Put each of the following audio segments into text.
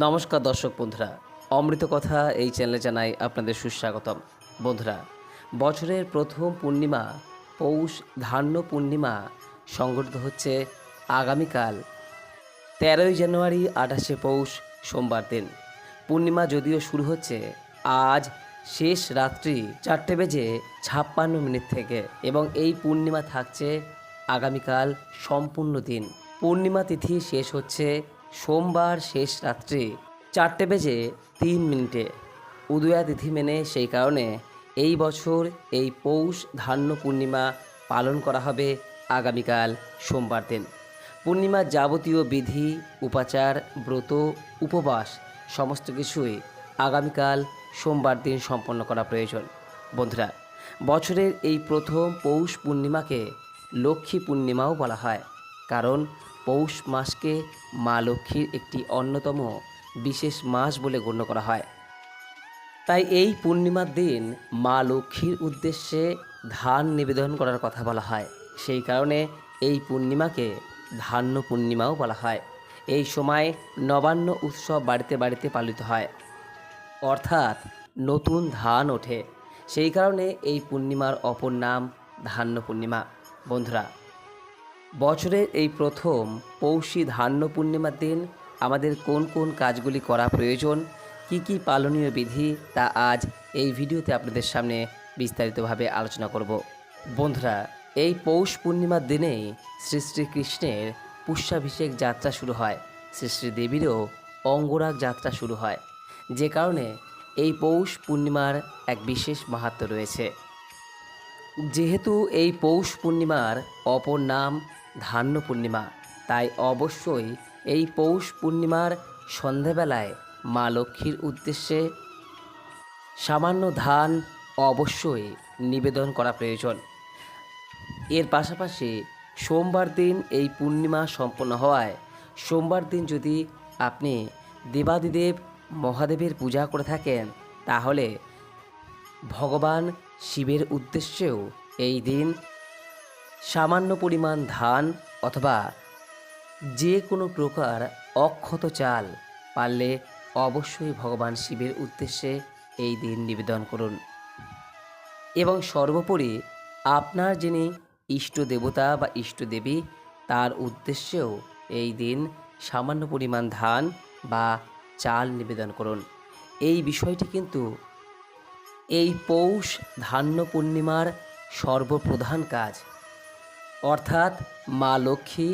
নমস্কার দর্শক বন্ধুরা। অমৃত কথা এই চ্যানেলে জানাই আপনাদের সুস্বাগতম। বন্ধুরা, বছরের প্রথম পূর্ণিমা, পৌষ ধান্য পূর্ণিমা সংগঠিত হচ্ছে আগামীকাল তেরোই জানুয়ারি আঠাশে পৌষ সোমবার দিন। পূর্ণিমা যদিও শুরু হচ্ছে আজ শেষ রাত্রি চারটে বেজে ছাপ্পান্ন মিনিট থেকে এবং এই পূর্ণিমা থাকছে আগামীকাল সম্পূর্ণ দিন। পূর্ণিমা তিথি শেষ হচ্ছে সোমবার শেষ রাত্রে চারটে বেজে তিন মিনিটে। উদয়া তিথি মেনে সেই কারণে এই বছর এই পৌষ ধান্য পূর্ণিমা পালন করা হবে আগামীকাল সোমবার দিন। পূর্ণিমার যাবতীয় বিধি, উপাচার, ব্রত, উপবাস সমস্ত কিছুই আগামীকাল সোমবার দিন সম্পন্ন করা প্রয়োজন। বন্ধুরা, বছরের এই প্রথম পৌষ পূর্ণিমাকে লক্ষ্মী পূর্ণিমাও বলা হয়। কারণ পৌষ মাসকে মা লক্ষ্মীর একটি অন্যতম বিশেষ মাস বলে গণ্য করা হয়। তাই এই পূর্ণিমার দিন মা লক্ষ্মীর উদ্দেশ্যে ধান নিবেদন করার কথা বলা হয়। সেই কারণে এই পূর্ণিমাকে ধান্য পূর্ণিমাও বলা হয়। এই সময় নবান্ন উৎসব বাড়িতে বাড়িতে পালিত হয়। অর্থাৎ নতুন ধান ওঠে। সেই কারণে এই পূর্ণিমার অপর নাম ধান্য পূর্ণিমা। বন্ধুরা বছরের এই প্রথম পৌষী ধান্য পূর্ণিমার দিন আমাদের কোন কোন কাজগুলি করা প্রয়োজন, কি কি পালনীয় বিধি তা আজ এই ভিডিওতে আপনাদের সামনে বিস্তারিতভাবে আলোচনা করব। বন্ধুরা, এই পৌষ পূর্ণিমার দিনেই শ্রী শ্রীকৃষ্ণের পুষ্যাভিষেক যাত্রা শুরু হয়। শ্রী শ্রী দেবীরও অঙ্গরাগ যাত্রা শুরু হয়। যে কারণে এই পৌষ পূর্ণিমার এক বিশেষ মাহাত্ম্য রয়েছে। যেহেতু এই পৌষ পূর্ণিমার অপর নাম ধান্য পূর্ণিমা। তাই অবশ্যই এই পৌষ পূর্ণিমার সন্ধেবেলায় মা লক্ষ্মীর উদ্দেশ্যে সামান্য ধান অবশ্যই নিবেদন করা প্রয়োজন। এর পাশাপাশি সোমবার দিন এই পূর্ণিমা সম্পন্ন হওয়ায় সোমবার দিন যদি আপনি দেবাদিদেব মহাদেবের পূজা করে থাকেন, তাহলে ভগবান শিবের উদ্দেশ্যেও এই দিন সামান্য পরিমাণ ধান অথবা যে কোনো প্রকার অক্ষত চাল পারলে অবশ্যই ভগবান শিবের উদ্দেশ্যে এই দিন নিবেদন করুন। এবং সর্বোপরি আপনার যিনি ইষ্ট দেবতা বা ইষ্ট দেবী, তার উদ্দেশ্যেও এই দিন সামান্য পরিমাণ ধান বা চাল নিবেদন করুন। এই বিষয়টি কিন্তু এই পৌষ ধান্য পূর্ণিমার সর্বপ্রধান কাজ। অর্থাৎ মা লক্ষ্মী,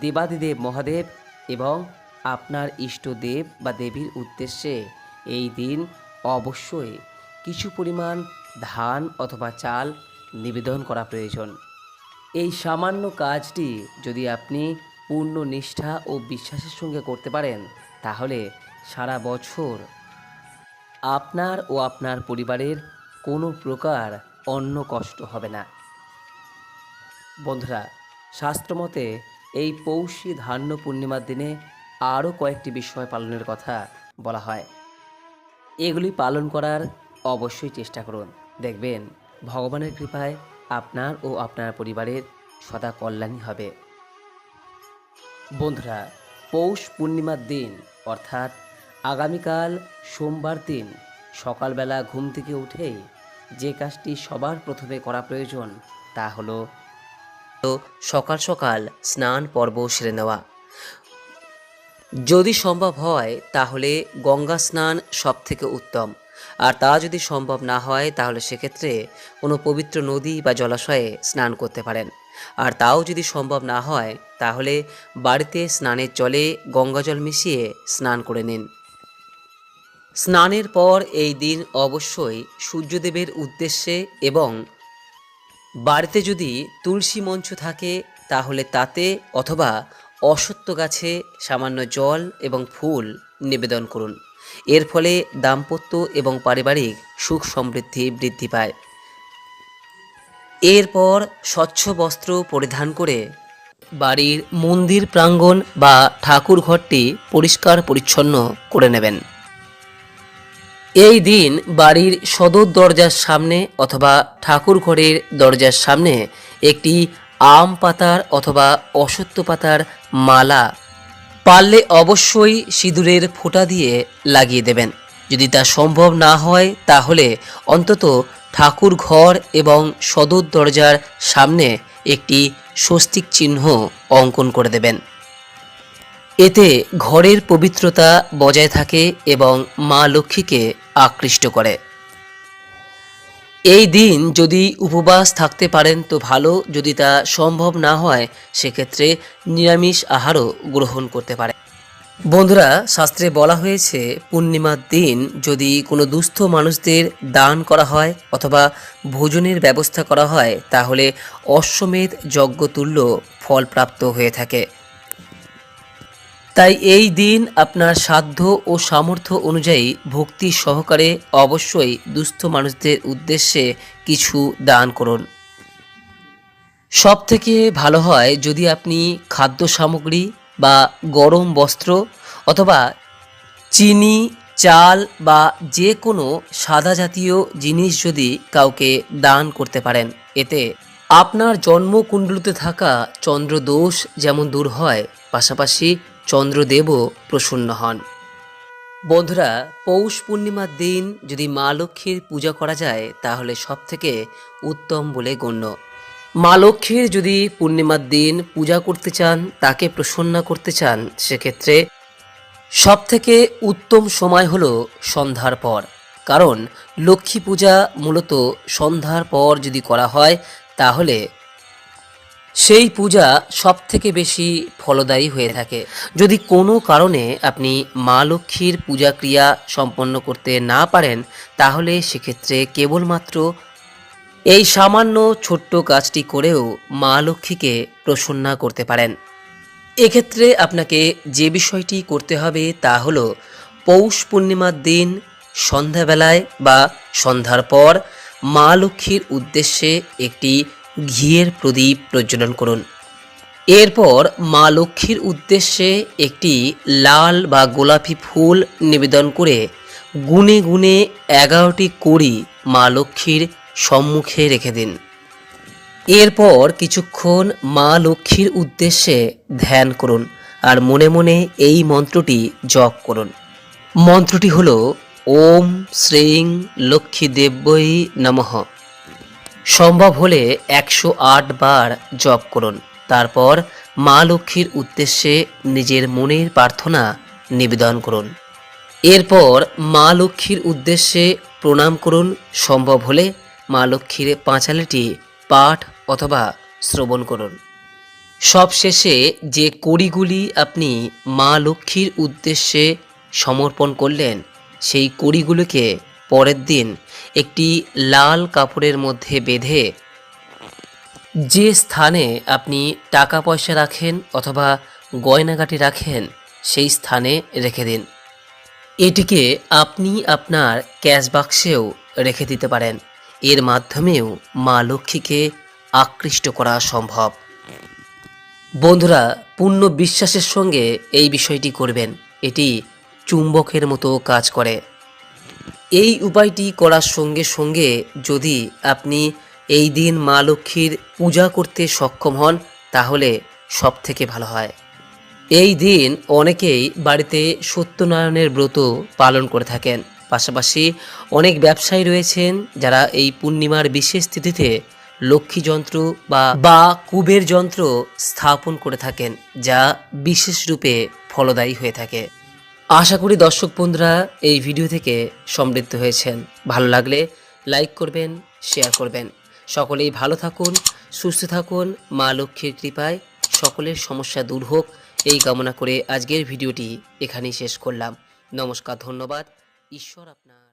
দেবাদিদেব মহাদেব এবং আপনার ইষ্টদেব বা দেবীর উদ্দেশ্যে এই দিন অবশ্যই কিছু পরিমাণ ধান অথবা চাল নিবেদন করা প্রয়োজন। এই সামান্য কাজটি যদি আপনি পূর্ণ নিষ্ঠা ও বিশ্বাসের সঙ্গে করতে পারেন, তাহলে সারা বছর আপনার ও আপনার পরিবারের কোনো প্রকার অন্য কষ্ট হবে না। বন্ধুরা, শাস্ত্রমতে এই পৌষী ধান্য পূর্ণিমার দিনে আরও কয়েকটি বিষয় পালনের কথা বলা হয়। এগুলি পালন করার অবশ্যই চেষ্টা করুন। দেখবেন, ভগবানের কৃপায় আপনার ও আপনার পরিবারের সদা কল্যাণই হবে। বন্ধুরা, পৌষ পূর্ণিমার দিন, অর্থাৎ আগামীকাল সোমবার দিন, সকালবেলা ঘুম থেকে উঠেই যে কাজটি সবার প্রথমে করা প্রয়োজন তা হলো সকাল সকাল স্নান পর্ব সেরে নেওয়া। যদি সম্ভব হয়, তাহলে গঙ্গা স্নান সব থেকে উত্তম। আর তা যদি সম্ভব না হয়, তাহলে সেক্ষেত্রে কোনো পবিত্র নদী বা জলাশয়ে স্নান করতে পারেন। আর তাও যদি সম্ভব না হয়, তাহলে বাড়িতে স্নানের জলে গঙ্গাজল মিশিয়ে স্নান করে নিন। স্নানের পর এই দিন অবশ্যই সূর্যদেবের উদ্দেশ্যে এবং বাড়িতে যদি তুলসী মঞ্চ থাকে, তাহলে তাতে অথবা অসত্য গাছে সামান্য জল এবং ফুল নিবেদন করুন। এর ফলে দাম্পত্য এবং পারিবারিক সুখ সমৃদ্ধি বৃদ্ধি পায়। এরপর স্বচ্ছ বস্ত্র পরিধান করে বাড়ির মন্দির প্রাঙ্গণ বা ঠাকুর ঘরটি পরিষ্কার পরিচ্ছন্ন করে নেবেন। এই দিন বাড়ির সদর দরজার সামনে অথবা ঠাকুর ঘরের দরজার সামনে একটি আম পাতার অথবা অসত্য পাতার মালা পারলে অবশ্যই সিঁদুরের ফোঁটা দিয়ে লাগিয়ে দেবেন। যদি তা সম্ভব না হয়, তাহলে অন্তত ঠাকুর ঘর এবং সদর দরজার সামনে একটি স্বস্তিক চিহ্ন অঙ্কন করে দেবেন। এতে ঘরের পবিত্রতা বজায় থাকে এবং মা লক্ষ্মীকে আকৃষ্ট করে। এই দিন যদি উপবাস থাকতে পারেন তো ভালো, যদি তা সম্ভব না হয়, সেক্ষেত্রে নিরামিষ আহারও গ্রহণ করতে পারে বন্ধুরা, শাস্ত্রে বলা হয়েছে, পূর্ণিমার দিন যদি কোনো দুস্থ মানুষদের দান করা হয় অথবা ভোজনের ব্যবস্থা করা হয়, তাহলে অশ্বমেধ যজ্ঞতুল্য ফলপ্রাপ্ত হয়ে থাকে। তাই এই দিন আপনার সাধ্য ও সামর্থ্য অনুযায়ী ভক্তি সহকারে অবশ্যই দুস্থ মানুষদের উদ্দেশ্যে কিছু দান করুন। সব থেকে ভালো হয় যদি আপনি খাদ্য সামগ্রী বা গরম বস্ত্র অথবা চিনি, চাল বা যে কোনো সাদা জাতীয় জিনিস যদি কাউকে দান করতে পারেন, এতে আপনার জন্মকুণ্ডলিতে থাকা চন্দ্রদোষ যেমন দূর হয়, পাশাপাশি চন্দ্রদেবও প্রসন্ন হন। বন্ধুরা, পৌষ পূর্ণিমার দিন যদি মা লক্ষ্মীর পূজা করা যায়, তাহলে সব থেকে উত্তম বলে গণ্য। মা লক্ষ্মীর যদি পূর্ণিমার দিন পূজা করতে চান, তাকে প্রসন্ন করতে চান, সেক্ষেত্রে সব থেকে উত্তম সময় হলো সন্ধ্যার পর। কারণ লক্ষ্মী পূজা মূলত সন্ধ্যার পর যদি করা হয়, তাহলে সেই পূজা সব থেকে বেশি ফলদায়ী হয়ে থাকে। যদি কোনো কারণে আপনি মা লক্ষ্মীর পূজা ক্রিয়া সম্পন্ন করতে না পারেন, তাহলে সেক্ষেত্রে কেবলমাত্র এই সামান্য ছোট্ট কাজটি করেও মা লক্ষ্মীকে প্রসন্না করতে পারেন। এক্ষেত্রে আপনাকে যে বিষয়টি করতে হবে তা হলো পৌষ পূর্ণিমার দিন, সন্ধ্যাবেলায় বা সন্ধ্যার পর মা লক্ষ্মীর উদ্দেশ্যে একটি ঘিয়ের প্রদীপ প্রজ্বলন করুন। এরপর মা লক্ষ্মীর উদ্দেশ্যে একটি লাল বা গোলাপি ফুল নিবেদন করে গুনে গুনে এগারোটি কড়ি মা লক্ষ্মীর সম্মুখে রেখে দিন। এরপর কিছুক্ষণ মা লক্ষ্মীর উদ্দেশ্যে ধ্যান করুন আর মনে মনে এই মন্ত্রটি জপ করুন। মন্ত্রটি হল, ওম শ্রীং লক্ষ্মী দেব্যই নমঃ। সম্ভব হলে একশো আট বার জপ করুন। তারপর মা লক্ষ্মীর উদ্দেশ্যে নিজের মনের প্রার্থনা নিবেদন করুন। এরপর মা লক্ষ্মীর উদ্দেশ্যে প্রণাম করুন। সম্ভব হলে মা লক্ষ্মীর পাঁচালিটি পাঠ অথবা শ্রবণ করুন। সবশেষে যে কড়িগুলি আপনি মা লক্ষ্মীর উদ্দেশ্যে সমর্পণ করলেন, সেই কড়িগুলোকে পরের দিন একটি লাল কাপড়ের মধ্যে বেঁধে যে স্থানে আপনি টাকা পয়সা রাখেন অথবা গয়নাগাটি রাখেন, সেই স্থানে রেখে দিন। এটিকে আপনি আপনার ক্যাশ বাক্সেও রেখে দিতে পারেন। এর মাধ্যমেও মা লক্ষ্মীকে আকৃষ্ট করা সম্ভব। বন্ধুরা, পূর্ণ বিশ্বাসের সঙ্গে এই বিষয়টি করবেন। এটি চুম্বকের মতো কাজ করে। এই উপায়টি করার সঙ্গে সঙ্গে যদি আপনি এই দিন মা লক্ষ্মীর পূজা করতে সক্ষম হন, তাহলে সব থেকে ভালো হয়। এই দিন অনেকেই বাড়িতে সত্যনারায়ণের ব্রত পালন করে থাকেন। পাশাপাশি অনেক ব্যবসায়ী রয়েছেন যারা এই পূর্ণিমার বিশেষ তিথিতে লক্ষ্মী যন্ত্র বা বা কুবের যন্ত্র স্থাপন করে থাকেন, যা বিশেষ রূপে ফলদায়ী হয়ে থাকে। আশা করি দর্শক বন্ধুরা এই ভিডিও থেকে সমৃদ্ধ হয়েছেন। ভালো লাগলে লাইক করবেন, শেয়ার করবেন। সকলেই ভালো থাকুন, সুস্থ থাকুন। মা লক্ষ্মীর কৃপায় সকলের সমস্যা দূর হোক। এই কামনা করে আজকের ভিডিওটি এখানেই শেষ করলাম। নমস্কার, ধন্যবাদ। ঈশ্বর আপনার